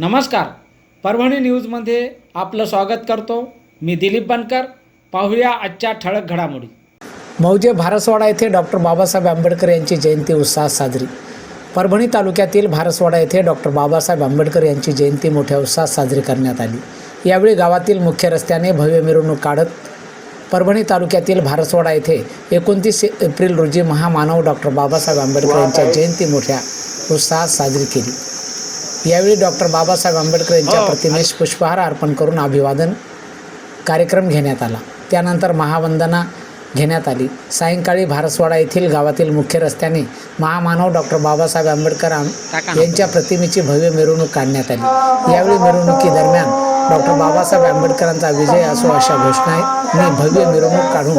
नमस्कार. परभणी न्यूजमध्ये आपलं स्वागत करतो. मी दिलीप बनकर. पाहूया आजच्या ठळक घडामोडी. मौजे भारसवाडा येथे डॉक्टर बाबासाहेब आंबेडकर यांची जयंती उत्साहात साजरी. परभणी तालुक्यातील भारसवाडा येथे डॉक्टर बाबासाहेब आंबेडकर यांची जयंती मोठ्या उत्साहात साजरी करण्यात आली. यावेळी गावातील मुख्य रस्त्याने भव्य मिरवणूक काढत परभणी तालुक्यातील भारसवाडा येथे एकोणतीस एप्रिल रोजी महामानव डॉक्टर बाबासाहेब आंबेडकर यांच्या जयंती मोठ्या उत्साहात साजरी केली. यावेळी डॉक्टर बाबासाहेब आंबेडकर यांच्या प्रतिमेस पुष्पहार अर्पण करून अभिवादन कार्यक्रम घेण्यात आला. त्यानंतर महावंदना घेण्यात आली. सायंकाळी भारसवाडा येथील गावातील मुख्य रस्त्याने महामानव डॉक्टर बाबासाहेब आंबेडकर यांच्या प्रतिमेची भव्य मिरवणूक काढण्यात आली. यावेळी मिरवणुकीदरम्यान डॉक्टर बाबासाहेब आंबेडकरांचा विजय असो अशा घोषणांनी भव्य मिरवणूक काढून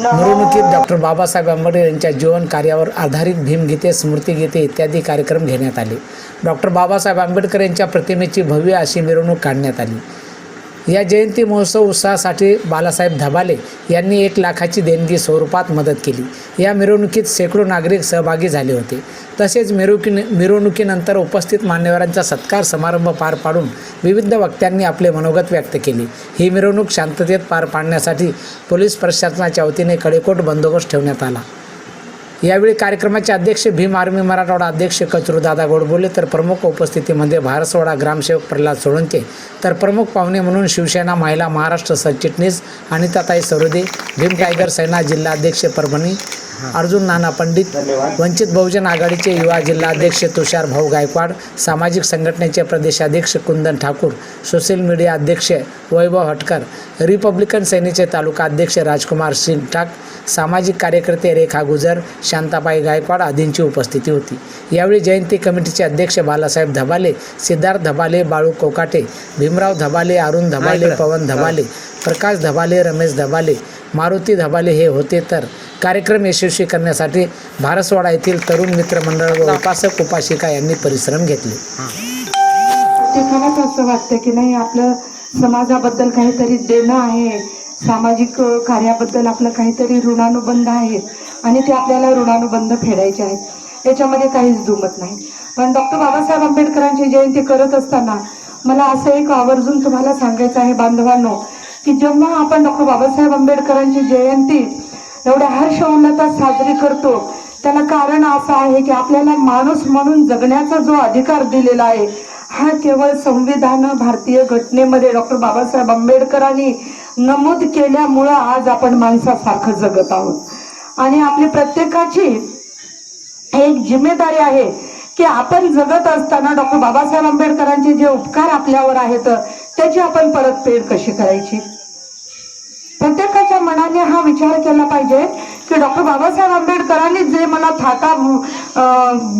मिरवणुकीत डॉक्टर बाबासाहेब आंबेडकर यांच्या जीवन कार्यावर आधारित भीमगीते स्मृतिगीते इत्यादी कार्यक्रम घेण्यात आले. डॉक्टर बाबासाहेब आंबेडकर यांच्या प्रतिमेची भव्य अशी मिरवणूक काढण्यात आली. या जयंती महोत्सव उत्साहासाठी बालासाहेब धबाले यांनी एक लाखाची देणगी स्वरूपात मदत केली. या मिरवणुकीत शेकडो नागरिक सहभागी झाले होते. तसेच मिरवकी मिरवणुकीनंतर उपस्थित मान्यवरांचा सत्कार समारंभ पार पाडून विविध वक्त्यांनी आपले मनोगत व्यक्त केले. ही मिरवणूक शांततेत पार पाडण्यासाठी पोलीस प्रशासनाच्या वतीने कडेकोट बंदोबस्त ठेवण्यात आला. यावेळी कार्यक्रमाचे अध्यक्ष भीम आर्मी मराठवाडा अध्यक्ष कचरूदादा गोडबोले तर प्रमुख उपस्थितीमध्ये भारसवाडा ग्रामसेवक प्रल्हाद सोळंके तर प्रमुख पाहुणे म्हणून शिवसेना महिला महाराष्ट्र सरचिटणीस अनिताताई सरोदे भीम टायगर सेना जिल्हा अध्यक्ष परभणी अर्जुन नाना पंडित वंचित बहुजन आघाडीचे युवा जिल्हा अध्यक्ष तुषार भाऊ गायकवाड सामाजिक संघटनेचे प्रदेशाध्यक्ष कुंदन ठाकूर सोशल मीडिया अध्यक्ष वैभव हटकर रिपब्लिकन सेनेचे तालुका अध्यक्ष राजकुमार सिंग ठाक सामाजिक कार्यकर्ते रेखा गुजर शांताबाई गायकवाड आदींची उपस्थिती होती. यावेळी जयंती कमिटीचे अध्यक्ष बालासाहेब धबाले सिद्धार्थ धबाले बाळू कोकाटे भीमराव धबाले अरुण धबाले पवन धबाले प्रकाश धबाले रमेश धबाले मारुती धबाले हे होते तर. कार्यक्रम यशस्वी करण्यासाठी भारसवाडा येथील तरुण मित्र मंडळ व उपासक उपासिका यांनी परिश्रम घेतले. प्रत्येकालाच असं वाटतं की नाही आपलं समाजाबद्दल काहीतरी देणं आहे. सामाजिक कार्याबद्दल आपलं काहीतरी ऋणानुबंध आहेत आणि ते आपल्याला ऋणानुबंध फेडायचे आहेत. याच्यामध्ये काहीच दुमत नाही. पण डॉक्टर बाबासाहेब आंबेडकरांची जयंती करत असताना मला असं एक आवर्जून तुम्हाला सांगायचं आहे बांधवांनो की जेव्हा आपण डॉक्टर बाबासाहेब आंबेडकरांची जयंती एवढ्या हर्ष उल्हासात साजरी करतो त्याला कारण असं आहे की आपल्याला माणूस म्हणून जगण्याचा जो अधिकार दिलेला आहे हा केवळ संविधान भारतीय घटनेमध्ये डॉक्टर बाबासाहेब आंबेडकरांनी नमूद केल्यामुळं आज आपण माणसासारखं जगत आहोत. आणि आपली प्रत्येकाची एक जिम्मेदारी आहे की आपण जगत असताना डॉक्टर बाबासाहेब आंबेडकरांचे जे उपकार आपल्यावर आहेत त्याची आपण परतफेड कशी करायची? प्रत्येकाच्या मनाने हा विचार केला पाहिजे की डॉक्टर बाबासाहेब आंबेडकरांनी जे मला थाटा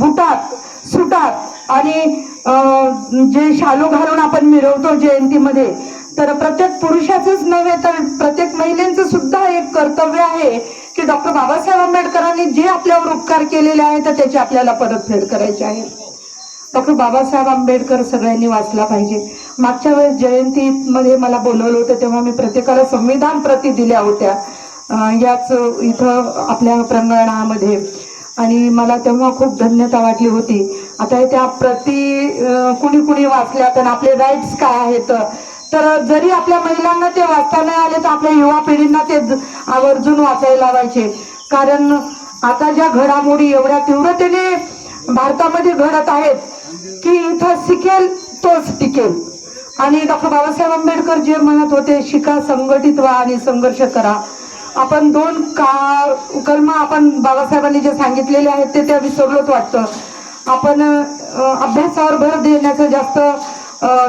बुटात सुटात आणि जे शालू घालून आपण मिरवतो जयंतीमध्ये तर प्रत्येक पुरुषाचंच नव्हे तर प्रत्येक महिलेचं सुद्धा एक कर्तव्य आहे की डॉक्टर बाबासाहेब आंबेडकरांनी जे आपल्यावर उपकार केलेले आहेत तर त्याची आपल्याला परतफेड करायची आहे. डॉक्टर बाबासाहेब आंबेडकर सगळ्यांनी वाचला पाहिजे. मागच्या वेळेस जयंतीमध्ये मला बोलवलं होतं तेव्हा मी प्रत्येकाला संविधान प्रती दिल्या होत्या. याच इथं आपल्या प्रांगणामध्ये. आणि मला तेव्हा खूप धन्यता वाटली होती. आता त्या प्रती कुणी कुणी वाचल्या तर आपले राईट्स काय आहेत? तर जरी आपल्या महिलांना ते वाचता नाही आले तर आपल्या युवा पिढींना ते ज- आवर्जून वाचायला लावायचे. कारण आता ज्या घडामोडी एवढ्या तीव्रतेने भारतामध्ये घडत आहेत की इथं शिकेल तोच टिकेल. आणि डॉक्टर बाबासाहेब आंबेडकर जे म्हणत होते शिका संघटित व्हा आणि संघर्ष करा. आपण दोन का कलम आपण बाबासाहेबांनी जे सांगितलेले आहेत ते त्या विसरलोच वाटतं. आपण अभ्यासावर भर देण्याचं जास्त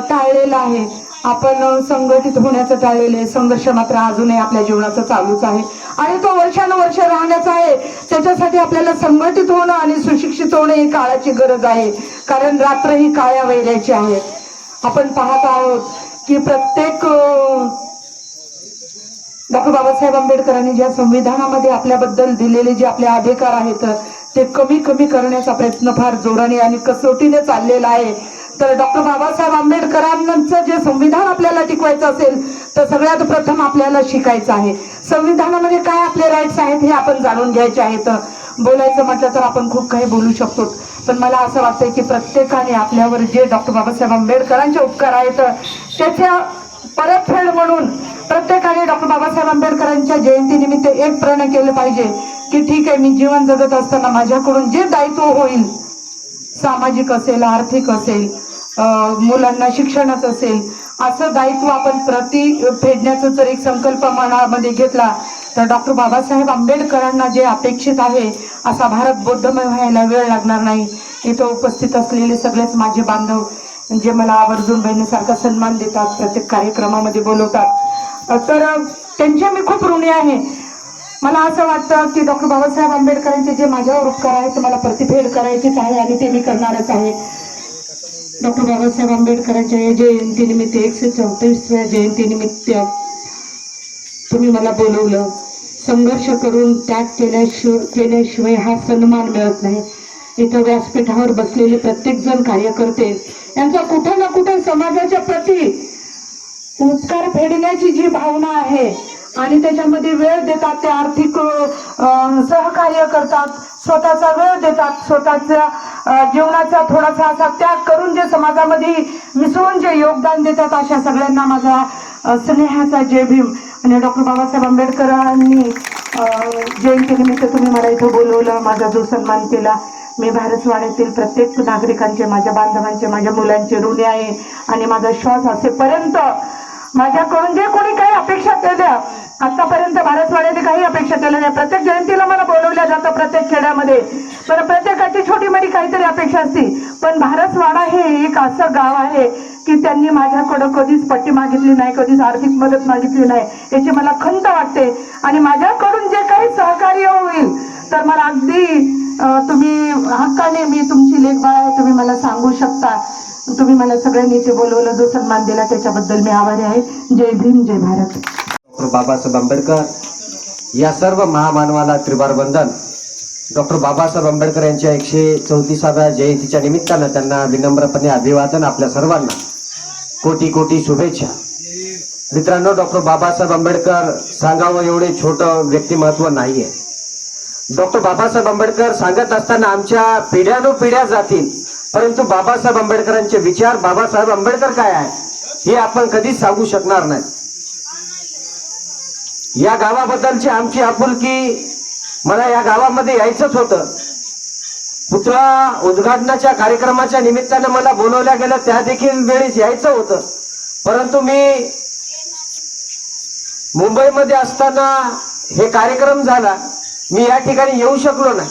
टाळलेलं आहे. आपण संघटित होण्याचं टाळलेलं आहे. संघर्ष मात्र अजूनही आपल्या जीवनाचं चालूच आहे. आणि तो वर्षानुवर्ष राहण्याचा आहे. त्याच्यासाठी आपल्याला संघटित होणं आणि सुशिक्षित होणं ही काळाची गरज आहे. कारण रात्र ही काळ्या वैऱ्याची आहे. आपण पाहत आहोत की प्रत्येक डॉक्टर बाबासाहेब आंबेडकरांनी ज्या संविधानामध्ये आपल्याबद्दल दिलेले जे आपले अधिकार आहेत ते कमी कमी करण्याचा प्रयत्न फार जोराने आणि कसोटीने चाललेला आहे. तर डॉक्टर बाबासाहेब आंबेडकरांचं जे संविधान आपल्याला टिकवायचं असेल तर सगळ्यात प्रथम आपल्याला शिकायचं आहे. संविधानामध्ये काय आपले राईट्स आहेत हे आपण जाणून घ्यायचे आहेत. बोलायचं म्हटलं तर आपण खूप काही बोलू शकतो. पण मला असं वाटतंय की प्रत्येकाने आपल्यावर जे डॉक्टर बाबासाहेब आंबेडकरांचे उपकार आहेत त्याच्या परतफेड म्हणून प्रत्येकाने डॉक्टर बाबासाहेब आंबेडकरांच्या जयंतीनिमित्त एक प्रण केलं पाहिजे की ठीक आहे मी जीवन जगत असताना माझ्याकडून जे दायित्व होईल सामाजिक असेल आर्थिक असेल मुलांना शिक्षणाचं असेल असं दायित्व आपण प्रति फेडण्याचा जर एक संकल्प मनामध्ये घेतला तर डॉक्टर बाबासाहेब आंबेडकरांना जे अपेक्षित आहे असा भारत बौद्धमय व्हायला वेळ लागणार नाही. इथं उपस्थित असलेले सगळेच माझे बांधव जे मला आवर्जून बहिणीसारखा सन्मान देतात प्रत्येक कार्यक्रमामध्ये बोलवतात. तर त्यांच्या त्यांचे मी खूप ऋणी आहे. मला असं वाटतं की डॉक्टर बाबासाहेब आंबेडकरांचे जे माझ्यावर उपकार आहेत ते मला प्रतिफेड करायचेच आहे आणि ते मी करणारच आहे. डॉक्टर बाबासाहेब आंबेडकरांच्या या जयंतीनिमित्त एकशे चौतीसव्या जयंतीनिमित्त तुम्ही मला बोलवलं. संघर्ष करून त्याग केल्याशिवाय केल्याशिवाय हा सन्मान मिळत नाही. इथं व्यासपीठावर बसलेले प्रत्येकजण कार्यकर्ते यांचा कुठं ना कुठं समाजाच्या प्रती उपकार फेडण्याची जी भावना आहे आणि त्याच्यामध्ये वेळ देतात ते आर्थिक सहकार्य करतात. स्वतःचा वेळ देतात. स्वतःच्या जीवनाचा थोडासा असा त्याग करून जे समाजामध्ये मिसळून जे योगदान देतात अशा सगळ्यांना माझा स्नेहाचा जय भीम. आणि डॉक्टर बाबासाहेब आंबेडकरांनी जयंतीनिमित्त तुम्ही मला इथं बोलवलं माझा जो सन्मान केला. मी भारतवाड्यातील प्रत्येक नागरिकांचे माझ्या बांधवांचे माझ्या मुलांचे ऋणी आहे. आणि माझा श्वास असेपर्यंत माझ्याकडून जे कोणी अपेक्षा केल्या आतापर्यंत भारतवाड्याने काही अपेक्षा केल्या नाही. प्रत्येक जयंतीला मला बोलवल्या जातं प्रत्येक खेड्यामध्ये. पण प्रत्येकाची छोटी मोठी काहीतरी अपेक्षा असते. पण भारतवाडा हे एक असं गाव आहे की त्यांनी माझ्याकडं कधीच पट्टी मागितली नाही कधीच आर्थिक मदत मागितली नाही. याची मला खंत वाटते. आणि माझ्याकडून जे काही सहकार्य होईल तर मला अगदी तुम्ही हक्काने मी तुमची लेखबाळ आहे तुम्ही मला सांगू शकता. तुम्ही मला सगळ्यांनी ते बोलवलं जो सन्मान दिला त्याच्याबद्दल मी आभारी आहे. जय भीम जय भारत. डॉक्टर बाबासाहेब आंबेडकर या सर्व महामानवाला त्रिवार वंदन डॉक्टर बाबासाहेब आंबेडकर यांच्या एकशे चौतीसाव्या जयंतीच्या निमित्तानं त्यांना विनम्रपणे अभिवादन आपल्या सर्वांना. कोटी कोटी शुभेच्छा. मित्रांनो डॉक्टर बाबासाहेब आंबेडकर सांगावं एवढे छोटं व्यक्तिमत्व नाहीये. डॉक्टर बाबासाहेब आंबेडकर सांगत असताना आमच्या पिढ्यानुपिढ्या जातील. परंतु बाबासाहेब आंबेडकरांचे विचार बाबासाहेब आंबेडकर काय आहे हे आपण कधीच सांगू शकणार नाही. या गावाबद्दलची आमची आपुलकी मला या गावामध्ये यायचंच होतं. पुतळा उद्घाटनाच्या कार्यक्रमाच्या निमित्तानं मला बोलवल्या गेलं त्या देखील वेळेस यायचं होतं. परंतु मी मुंबईमध्ये असताना हे कार्यक्रम झाला मी या ठिकाणी येऊ शकलो नाही.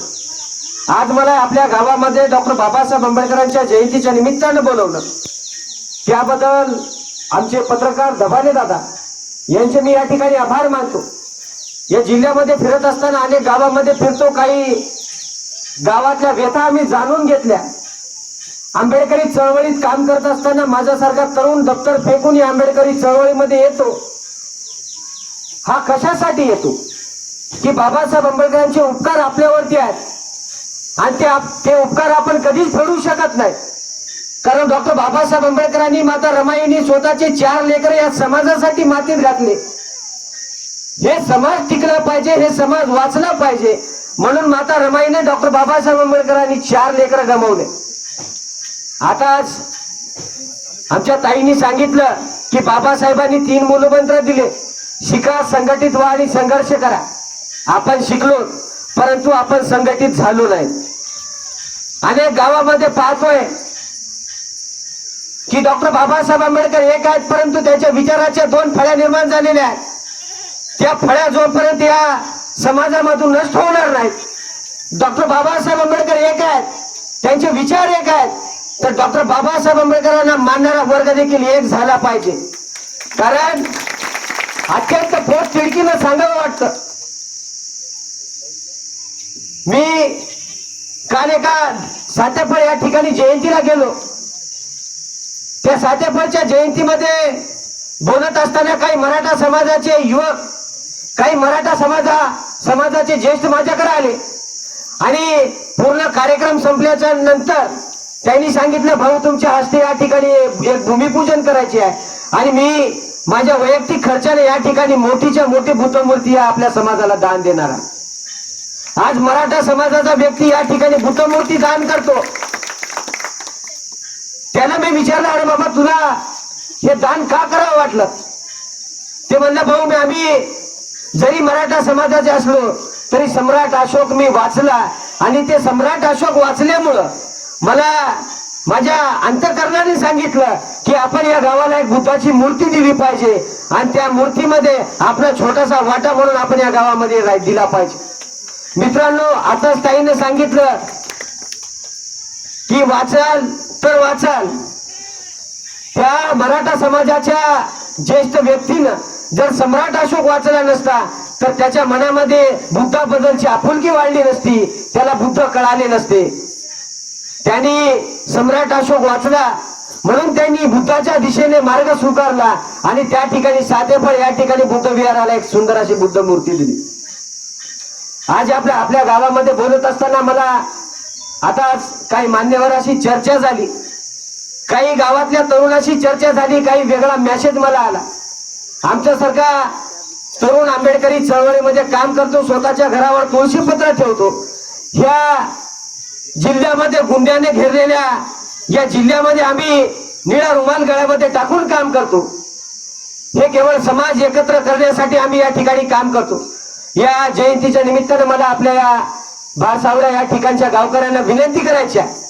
आज मला आपल्या गावामध्ये डॉक्टर बाबासाहेब आंबेडकरांच्या जयंतीच्या निमित्तानं बोलवलं. त्याबद्दल आमचे पत्रकार दबाने दादा यांचे मी या ठिकाणी आभार मानतो. या जिल्ह्यामध्ये फिरत असताना अनेक गावामध्ये फिरतो काही गावातल्या व्यथा आम्ही जाणून घेतल्या. आंबेडकरी चळवळीत काम करत असताना माझ्यासारखा तरुण दप्तर फेकून या आंबेडकरी चळवळीमध्ये येतो. हा कशासाठी येतो? की बाबासाहेब आंबेडकरांचे उपकार आपल्यावरती आहेत? आणि ते आप- ते उपकार आपण कधीच फेडू शकत नाही. कारण डॉक्टर बाबासाहेब आंबेडकरांनी माता रमाईंनी स्वतःचे चार लेकर या समाजासाठी मातीत घातले. हे समाज टिकला पाहिजे हे समाज वाचला पाहिजे. म्हणून माता रमाईने डॉक्टर बाबासाहेब आंबेडकरांनी चार लेकर गमावले. आता आमच्या ताईंनी सांगितलं की बाबासाहेबांनी तीन मूलमंत्र दिले. शिका संघटित व्हा आणि संघर्ष करा. आपण शिकलो परंतु आपण संघटित झालो नाही. अनेक गावामध्ये पाहतोय की डॉक्टर बाबासाहेब आंबेडकर एक आहेत परंतु त्याच्या विचाराच्या दोन फळ्या निर्माण झालेल्या आहेत. त्या फळ्या जोपर्यंत या समाजामधून नष्ट होणार नाहीत डॉक्टर बाबासाहेब आंबेडकर एक आहेत त्यांचे विचार एक आहेत तर डॉक्टर बाबासाहेब आंबेडकरांना मानणारा वर्ग देखील एक झाला पाहिजे. कारण अत्यंत पोट तिडकीनं सांगावं वाटतं. मी काल एका सातेफळ या ठिकाणी जयंतीला गेलो. त्या सातेफळच्या जयंतीमध्ये बोलत असताना काही मराठा समाजाचे युवक काही मराठा समाजा समाजाचे ज्येष्ठ माझ्याकडे आले. आणि पूर्ण कार्यक्रम संपल्याच्या नंतर त्यांनी सांगितलं भाऊ तुमच्या हस्ते या ठिकाणी एक भूमिपूजन करायचे आहे. आणि मी माझ्या वैयक्तिक खर्चाने या ठिकाणी मोठीच्या मोठी भूतमूर्ती या आपल्या समाजाला दान देणार आहे. आज मराठा समाजाचा व्यक्ती या ठिकाणी बुद्धमूर्ती दान करतो. त्याला मी विचारलं अरे बाबा तुला हे दान का करावं वाटलं? ते म्हणलं भाऊ मी आम्ही जरी मराठा समाजाचे असलो तरी सम्राट अशोक मी वाचला आणि ते सम्राट अशोक वाचल्यामुळं मला माझ्या अंतकरणाने सांगितलं की आपण या गावाला एक बुद्धाची मूर्ती दिली पाहिजे आणि त्या मूर्तीमध्ये आपला छोटासा वाटा म्हणून आपण या गावामध्ये दिला पाहिजे. मित्रांनो आताच ताईने सांगितलं की वाचाल तर वाचाल. त्या मराठा समाजाच्या ज्येष्ठ व्यक्तीनं जर सम्राट अशोक वाचला नसता तर त्याच्या मनामध्ये बुद्धाबद्दलची आपुलकी वाढली नसती त्याला बुद्ध कळाले नसते. त्यांनी सम्राट अशोक वाचला म्हणून त्यांनी बुद्धाच्या दिशेने मार्ग स्वीकारला आणि त्या ठिकाणी साधेफळ या ठिकाणी बुद्ध विहाराला एक सुंदर अशी बुद्ध मूर्ती दिली. आज आपल्या आपल्या गावामध्ये बोलत असताना मला आता काही मान्यवराशी चर्चा झाली. काही गावातल्या तरुणाशी चर्चा झाली काही वेगळा मेसेज मला आला. आमच्यासारखा तरुण आंबेडकरी चळवळीमध्ये काम करतो स्वतःच्या घरावर तुळशी पत्र ठेवतो. ह्या जिल्ह्यामध्ये गुंड्याने घेरलेल्या या जिल्ह्यामध्ये आम्ही निळा रुमाल गळ्यामध्ये टाकून काम करतो. हे केवळ समाज एकत्र करण्यासाठी आम्ही या ठिकाणी काम करतो. या जयंतीच्या निमित्तानं मला आपल्या या बाळसावळ्या या ठिकाणच्या गावकऱ्यांना विनंती करायची आहे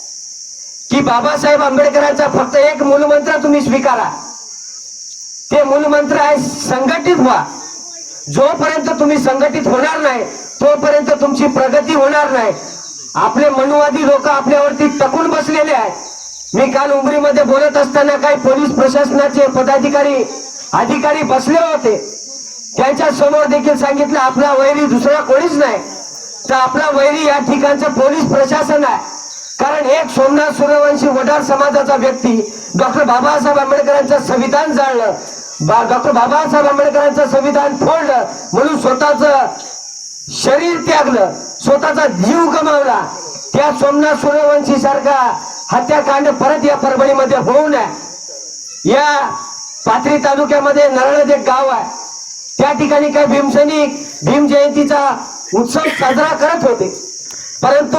की बाबासाहेब आंबेडकरांचा फक्त एक मूलमंत्र तुम्ही स्वीकारा. ते मूलमंत्र आहे संघटित व्हा. जोपर्यंत तुम्ही संघटित होणार नाही तोपर्यंत तुमची प्रगती होणार नाही. आपले मनुवादी लोक आपल्यावरती टकून बसलेले आहेत. मी काल उमरीमध्ये बोलत असताना काही पोलीस प्रशासनाचे पदाधिकारी अधिकारी बसले होते. त्यांच्यासमोर देखील सांगितलं आपला वैरी दुसरा कोणीच नाही. तर आपला वैरी या ठिकाणचं पोलीस प्रशासन आहे. कारण एक सोमनाथ सूर्यवंशी वडार समाजाचा व्यक्ती डॉक्टर बाबासाहेब आंबेडकरांचं संविधान जाळलं बा डॉक्टर बाबासाहेब आंबेडकरांचं संविधान फोडलं म्हणून स्वतःच शरीर त्यागलं स्वतःचा जीव गमावला. त्या सोमनाथ सूर्यवंशी सारखा हत्याकांड परत या परभणीमध्ये होऊ नये. या पाथरी तालुक्यामध्ये नरळद एक गाव आहे. त्या ठिकाणी काही भीमसैनिक भीम जयंतीचा उत्सव साजरा करत होते. परंतु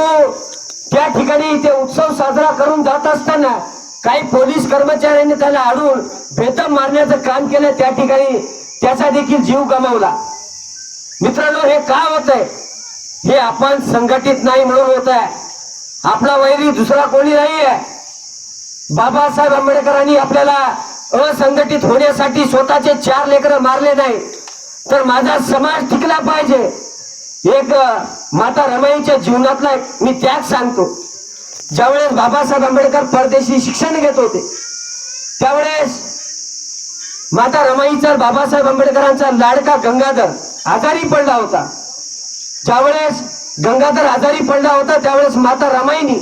त्या ठिकाणी ते उत्सव साजरा करून जात असताना काही पोलीस कर्मचाऱ्यांनी त्याला अडून बेदम मारण्याचं काम केलं. त्या ठिकाणी त्याचा देखील जीव गमावला. मित्रांनो हे का होत आहे हे आपण संघटित नाही म्हणून होत आहे आपला वैरी दुसरा कोणी नाही आहे बाबासाहेब आंबेडकरांनी आपल्याला असंघटित होण्यासाठी स्वतःचे चार लेकरं मारले नाही. तर माझा समाज टिकला पाहिजे. एक माता रमाईच्या जीवनातला एक मी त्याग सांगतो. ज्यावेळेस बाबासाहेब आंबेडकर परदेशी शिक्षण घेत होते त्यावेळेस माता रमाईचा बाबासाहेब आंबेडकरांचा लाडका गंगाधर आजारी पडला होता. ज्यावेळेस गंगाधर आजारी पडला होता त्यावेळेस माता रमाईनी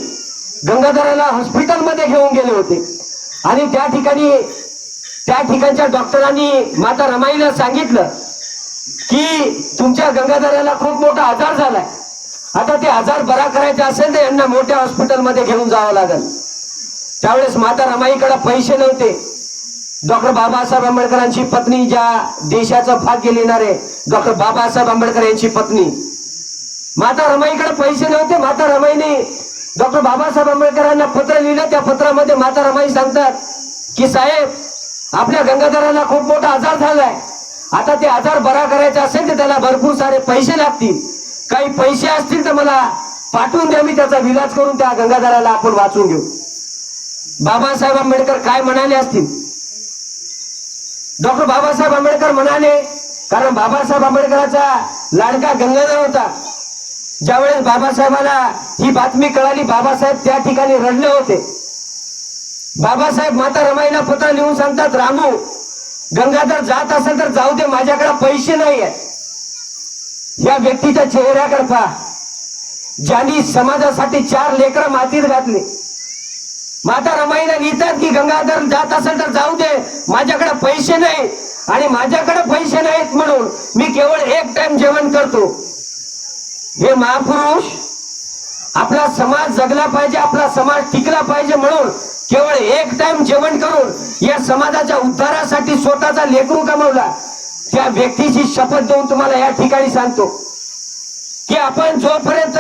गंगाधराला हॉस्पिटलमध्ये घेऊन गेले होते. आणि त्या ठिकाणी त्या ठिकाणच्या डॉक्टरांनी माता रमाईला सांगितलं की तुमच्या गंगाधराला खूप मोठा आजार झालाय. आता ते आजार बरा करायचा असेल तर यांना मोठ्या हॉस्पिटलमध्ये घेऊन जावं लागेल. त्यावेळेस माता रमाईकडे पैसे नव्हते. डॉक्टर बाबासाहेब आंबेडकरांची पत्नी ज्या देशाचं भाग्य लिहिणारे डॉक्टर बाबासाहेब आंबेडकर यांची पत्नी. माता रमाईकडे पैसे नव्हते माता रमाईने डॉक्टर बाबासाहेब आंबेडकरांना पत्र लिहिलं. त्या पत्रामध्ये माता रमाई सांगतात की साहेब आपल्या गंगाधराला खूप मोठा आजार झालाय. आता ते आजार बरा करायचा असेल तर त्याला भरपूर सारे पैसे लागतील. काही पैसे असतील तर मला पाठवून द्या मी त्याचा विलाज करून त्या गंगाधराला आपण वाचून घेऊ. बाबासाहेब आंबेडकर काय म्हणाले असतील? डॉक्टर बाबासाहेब आंबेडकर म्हणाले कारण बाबासाहेब आंबेडकरांचा लाडका गंगाधर होता. ज्यावेळेस बाबासाहेबाला ही बातमी कळाली बाबासाहेब त्या ठिकाणी रडले होते. बाबासाहेब माता रमाईला पत्र लिहून सांगतात रामू गंगाधर जात असेल तर जाऊ दे माझ्याकडे पैसे नाही आहेत या व्यक्तीच्या चेहऱ्याकडे पहा ज्यांनी समाजासाठी चार लेकर मातीत घातले. माता रमाईला लिहितात की गंगाधर जात असेल तर जाऊ दे माझ्याकडे पैसे नाही आणि माझ्याकडे पैसे नाहीत म्हणून मी केवळ एक टाइम जेवण करतो. हे महापुरुष आपला समाज जगला पाहिजे आपला समाज टिकला पाहिजे म्हणून केवळ एक टाइम जेवण करून या समाजाच्या उद्धारासाठी स्वतःचा लेकरू कमवला त्या व्यक्तीची शपथ देऊन तुम्हाला या ठिकाणी सांगतो. की आपण जोपर्यंत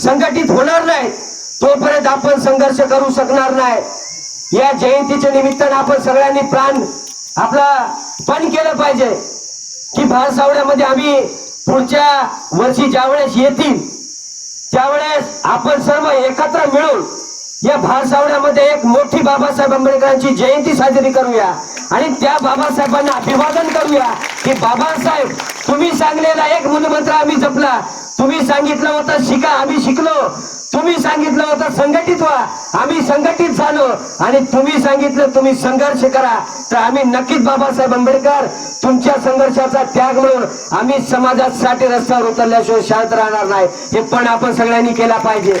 संघटित होणार नाही तोपर्यंत आपण संघर्ष करू शकणार नाही. या जयंतीच्या निमित्तानं आपण सगळ्यांनी प्राण आपला पण केलं पाहिजे. की भारसावड्यामध्ये आम्ही पुढच्या वर्षी ज्यावेळेस येतील त्यावेळेस आपण सर्व एकत्र मिळून या भारसावण्यामध्ये एक मोठी बाबासाहेब आंबेडकरांची जयंती साजरी करूया. आणि त्या बाबासाहेबांना अभिवादन करूया की बाबासाहेब तुम्ही सांगलेला एक मूलमंत्र आम्ही जपला. तुम्ही सांगितलं होतं शिका आम्ही शिकलो. तुम्ही सांगितलं होतं संघटित व्हा आम्ही संघटित झालो. आणि तुम्ही सांगितलं तुम्ही संघर्ष करा. तर आम्ही नक्कीच बाबासाहेब आंबेडकर तुमच्या संघर्षाचा त्याग म्हणून आम्ही समाजासाठी रस्त्यावर उतरल्याशिवाय शांत राहणार नाही. हे पण आपण सगळ्यांनी केला पाहिजे.